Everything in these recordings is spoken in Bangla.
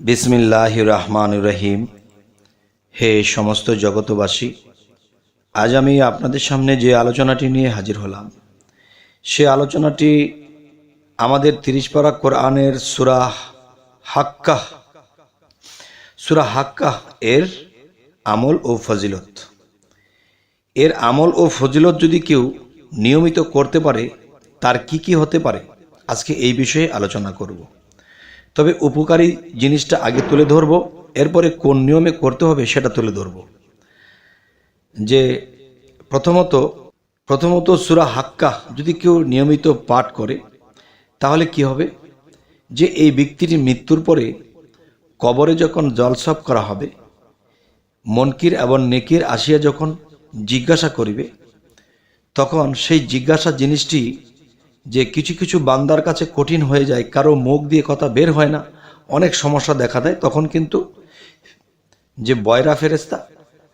বিসমিল্লাহ রহমান রহিম। হে সমস্ত জগতবাসী আজ আমি আপনাদের সামনে যে আলোচনাটি নিয়ে হাজির হলাম, সে আলোচনাটি আমাদের তিরিশ পারা কোরআনের সুরা হাক্কাহ। সুরা হাক্কাহ এর আমল ও ফজিলত। এর আমল ও ফজিলত যদি কেউ নিয়মিত করতে পারে, তার কি কি হতে পারে? আজকে এই বিষয়ে আলোচনা করব। তবে উপকারী জিনিসটা আগে তুলে ধরব, এরপরে কোন নিয়মে করতে হবে সেটা তুলে ধরব। যে প্রথমত প্রথমত সুরা হাক্কা যদি কেউ নিয়মিত পাঠ করে, তাহলে কি হবে? যে এই ব্যক্তির মৃত্যুর পরে কবরে যখন জলসব করা হবে, মনকির এবং নেকির আসিয়া যখন জিজ্ঞাসা করিবে, তখন সেই জিজ্ঞাসা জিনিসটি যে কিছু কিছু বান্দার কাছে কঠিন হয়ে যায়, কারও মুখ দিয়ে কথা বের হয় না, অনেক সমস্যা দেখা দেয়, তখন কিন্তু যে বয়রা ফেরেস্তা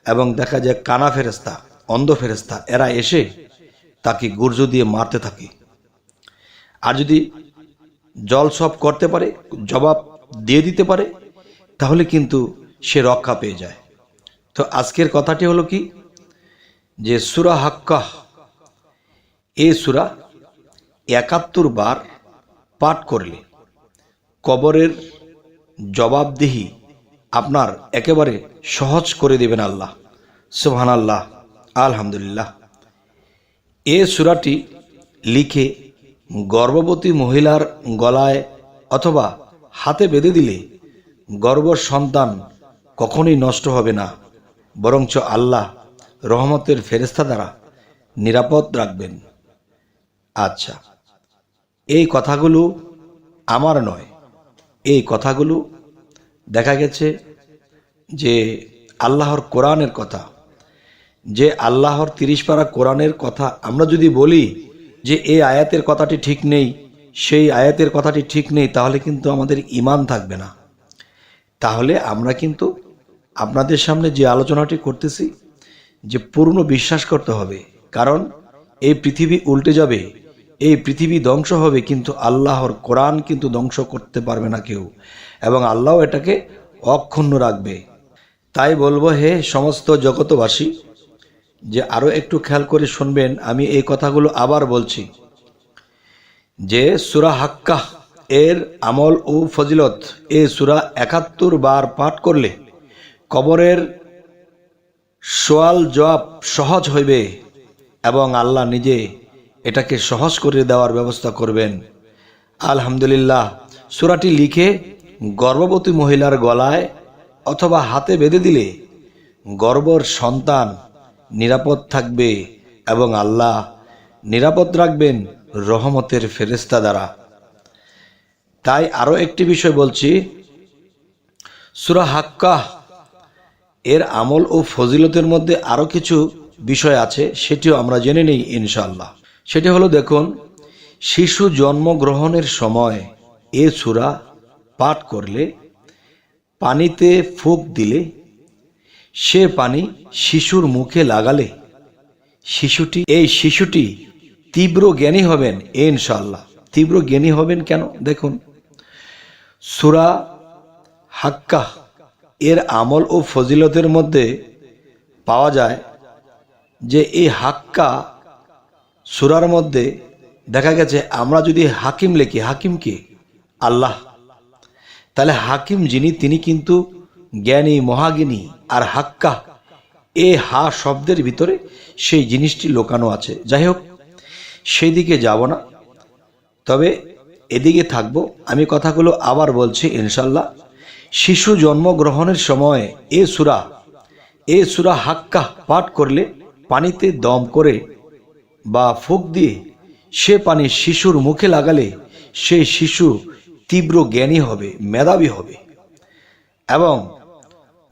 এবং দেখা যায় কানা ফেরেস্তা অন্ধ ফেরেস্তা এরা এসে তাকে গুর্জ দিয়ে মারতে থাকে। আর যদি জল সব করতে পারে, জবাব দিয়ে দিতে পারে, তাহলে কিন্তু সে রক্ষা পেয়ে যায়। তো আজকের কথাটি হলো কি? যে সুরা হাক্কাহ, এ সুরা একাত্তর বার পাঠ করলে কবরের জবাবদিহি আপনার একেবারে সহজ করে দেবেন আল্লাহ। সুবহান আল্লাহ আলহামদুলিল্লাহ। এ সুরাটি লিখে গর্ভবতী মহিলার গলায় অথবা হাতে বেঁধে দিলে গর্ভ সন্তান কখনই নষ্ট হবে না, বরঞ্চ আল্লাহ রহমতের ফেরেস্তা দ্বারা নিরাপদ রাখবেন। আচ্ছা। এই কথাগুলো আমার নয়। এই কথাগুলো দেখা গেছে যে আল্লাহর কোরআনের কথা। যে আল্লাহর তিরিশ পারা কোরআনের কথা আমরা যদি বলি যে এই আয়াতের কথাটি ঠিক নেই, সেই আয়াতের কথাটি ঠিক নেই, তাহলে কিন্তু আমাদের ইমান থাকবে না। তাহলে আমরা কিন্তু আপনাদের সামনে যে আলোচনাটি করতেছি, যে পূর্ণ বিশ্বাস করতে হবে। কারণ এই পৃথিবী উল্টে যাবে। এই পৃথিবী ধ্বংস হবে, কিন্তু আল্লাহর কোরআন কিন্তু ধ্বংস করতে পারবে না কেউ। এবং আল্লাহ এটাকে অক্ষুণ্ণ রাখবে। তাই বলব, হে সমস্ত জগতবাসী যে আরও একটু খেয়াল করে শুনবেন, আমি এই কথাগুলো আবার বলছি। যে সুরা হাক্কা এর আমল ও ফজিলত, এ সুরা একাত্তর বার পাঠ করলে কবরের সোয়াল জবাব সহজ হইবে এবং আল্লাহ নিজে এটাকে সহজ করে দেওয়ার ব্যবস্থা করবেন। আলহামদুলিল্লাহ, সুরাটি লিখে গর্ভবতী মহিলার গলায় অথবা হাতে বেঁধে দিলে গর্বর সন্তান নিরাপদ থাকবে এবং আল্লাহ নিরাপদ রাখবেন রহমতের ফেরেস্তা দ্বারা। তাই আরও একটি বিষয় বলছি, সুরা হাক্কাহ এর আমল ও ফজিলতের মধ্যে আরও কিছু বিষয় আছে, সেটিও আমরা জেনে নিই ইনশাল্লাহ সেটি হলো দেখুন, শিশু জন্মগ্রহণের সময় এ সুরা পাঠ করলে, পানিতে ফুক দিলে, সে পানি শিশুর মুখে লাগালে, শিশুটি, এই শিশুটি তীব্র জ্ঞানী হবেন ইনশাল্লাহ তীব্র জ্ঞানী হবেন কেন? দেখুন, সুরা হাক্কা এর আমল ও ফজিলতের মধ্যে পাওয়া যায় যে এই হাক্কা সুরার মধ্যে দেখা গেছে, আমরা যদি হাকিম লেখি, হাকিম কে? আল্লাহ। তাহলে হাকিম যিনি, তিনি কিন্তু জ্ঞানী মহাগিনী আর হাক্কা। এ হা শব্দের ভিতরে সেই জিনিসটি লোকানো আছে। যাই হোক সেই দিকে যাব না। তবে এদিকে থাকব। আমি কথাগুলো আবার বলছি ইনশাল্লাহ শিশু জন্মগ্রহণের সময় এ সুরা এ সুরা হাক্কা পাঠ করলে পানিতে দম করে বা ফুক দিয়ে সে পানি শিশুর মুখে লাগালে সেই শিশু তীব্র জ্ঞানী হবে, মেধাবী হবে এবং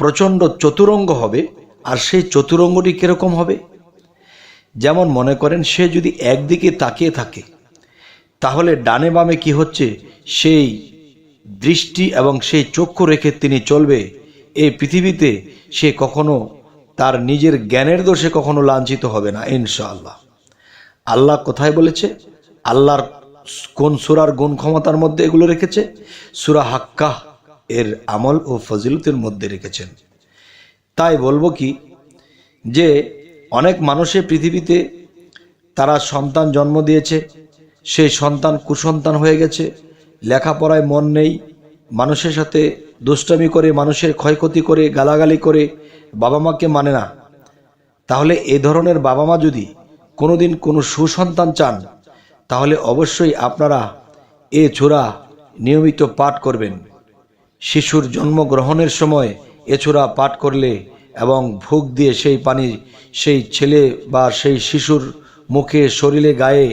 প্রচণ্ড চতুরঙ্গ হবে। আর সেই চতুরঙ্গটি কীরকম হবে? যেমন মনে করেন সে যদি একদিকে তাকিয়ে থাকে, তাহলে ডানে বামে কি হচ্ছে? সেই দৃষ্টি এবং সেই চক্ষু রেখে তিনি চলবে। এই পৃথিবীতে সে কখনো তার নিজের জ্ঞানের দোষে কখনো লাঞ্ছিত হবে না, ইনশাআল্লাহ। আল্লাহ কোথায় বলেছে? আল্লাহর কোন সুরার গুণ ক্ষমতার মধ্যে এগুলো রেখেছে? সুরা হাক্কা এর আমল ও ফজিলতের মধ্যে রেখেছেন। তাই বলব কি, যে অনেক মানুষের পৃথিবীতে তারা সন্তান জন্ম দিয়েছে, সেই সন্তান কুসন্তান হয়ে গেছে, লেখাপড়ায় মন নেই, মানুষের সাথে দুষ্টামি করে, মানুষের ক্ষয়ক্ষতি করে, গালাগালি করে বাবা মাকে মানে না। তাহলে এ ধরনের বাবা মা যদি কোনোদিন কোনো সুসন্তান চান, তাহলে অবশ্যই আপনারা এ ছোড়া নিয়মিত পাঠ করবেন। শিশুর জন্মগ্রহণের সময় এছোড়া পাঠ করলে এবং ভোগ দিয়ে সেই পানি সেই ছেলে বা সেই শিশুর মুখে, শরীরে, গায়ে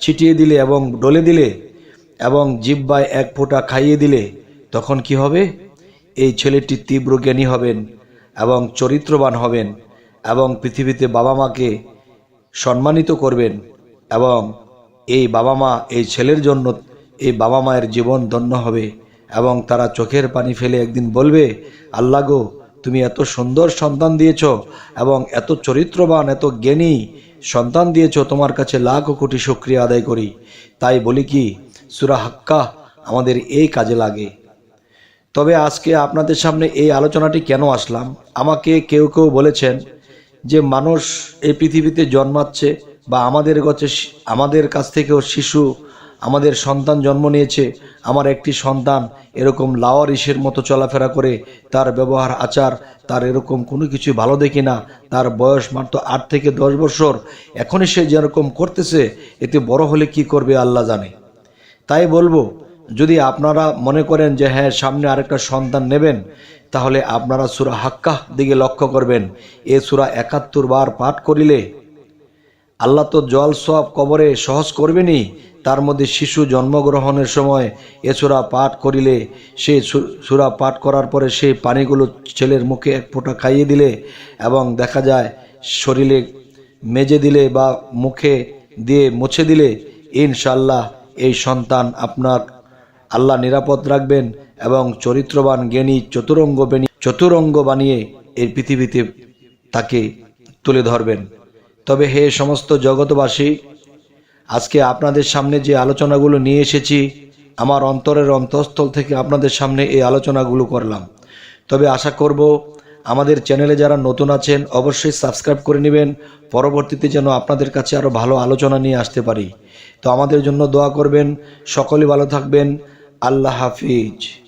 ছিটিয়ে দিলে এবং ডলে দিলে এবং জিব্বায় এক ফোঁটা খাইয়ে দিলে তখন কি হবে? এই ছেলেটি তীব্র জ্ঞানী হবেন এবং চরিত্রবান হবেন এবং পৃথিবীতে বাবা মাকে সম্মানিত করবেন এবং এই বাবা মা এই ছেলের জন্য এই বাবা মায়ের জীবন ধন্য হবে এবং তারা চোখের পানি ফেলে একদিন বলবে, আল্লাহ গো, তুমি এত সুন্দর সন্তান দিয়েছ এবং এত চরিত্রবান, এত জ্ঞানী সন্তান দিয়েছ, তোমার কাছে লাখ কোটি শুক্রিয়া আদায় করি। তাই বলি কি, সুরা হাক্কা আমাদের এই কাজে লাগে। তবে আজকে আপনাদের সামনে এই আলোচনাটি কেন আসলাম? আমাকে কেউ কেউ বলেছেন যে মানুষ এই পৃথিবীতে জন্মাচ্ছে বা আমাদের কাছে আমাদের কাছ থেকেও শিশু, আমাদের সন্তান জন্ম নিয়েছে, আমার একটি সন্তান এরকম লাওয়ারিসের মতো চলাফেরা করে, তার ব্যবহার, আচার, তার এরকম কোনো কিছু ভালো দেখি না, তার বয়স মাত্র আট থেকে দশ বছর, এখনই সে যেরকম করতেছে, এতে বড় হলে কি করবে আল্লাহ জানে। তাই বলব যদি আপনারা মনে করেন যে হ্যাঁ সামনে আরেকটা সন্তান নেবেন, তাহলে আপনারা সুরা হাক্কাহ দিকে লক্ষ্য করবেন। এ সুরা একাত্তর বার পাঠ করিলে আল্লাহ তো জল সব কবরে সহজ করবেনই। তার মধ্যে শিশু জন্মগ্রহণের সময় এ সুরা পাঠ করিলে সে সুরা পাঠ করার পরে সেই পানিগুলো ছেলের মুখে এক ফোঁটা খাইয়ে দিলে এবং দেখা যায় শরীরে মেজে দিলে বা মুখে দিয়ে মুছে দিলে ইনশাল্লাহ এই সন্তান আপনার আল্লাহ নিরাপদ রাখবেন এবং চরিত্রবান জ্ঞানী চতুরঙ্গ চতুরঙ্গ বানিয়ে এই পৃথিবীতে তাকে তুলে ধরবেন। তবে হে সমস্ত জগৎবাসী, আজকে আপনাদের সামনে যে আলোচনাগুলো নিয়ে এসেছি, আমার অন্তরের অন্তঃস্থল থেকে আপনাদের সামনে এই আলোচনাগুলো করলাম। তবে আশা করব আমাদের চ্যানেলে যারা নতুন আছেন, অবশ্যই সাবস্ক্রাইব করে নেবেন। পরবর্তীতে যেন আপনাদের কাছে আরও ভালো আলোচনা নিয়ে আসতে পারি। তো আমাদের জন্য দোয়া করবেন। সকলে ভালো থাকবেন। আল্লাহ হাফিজ।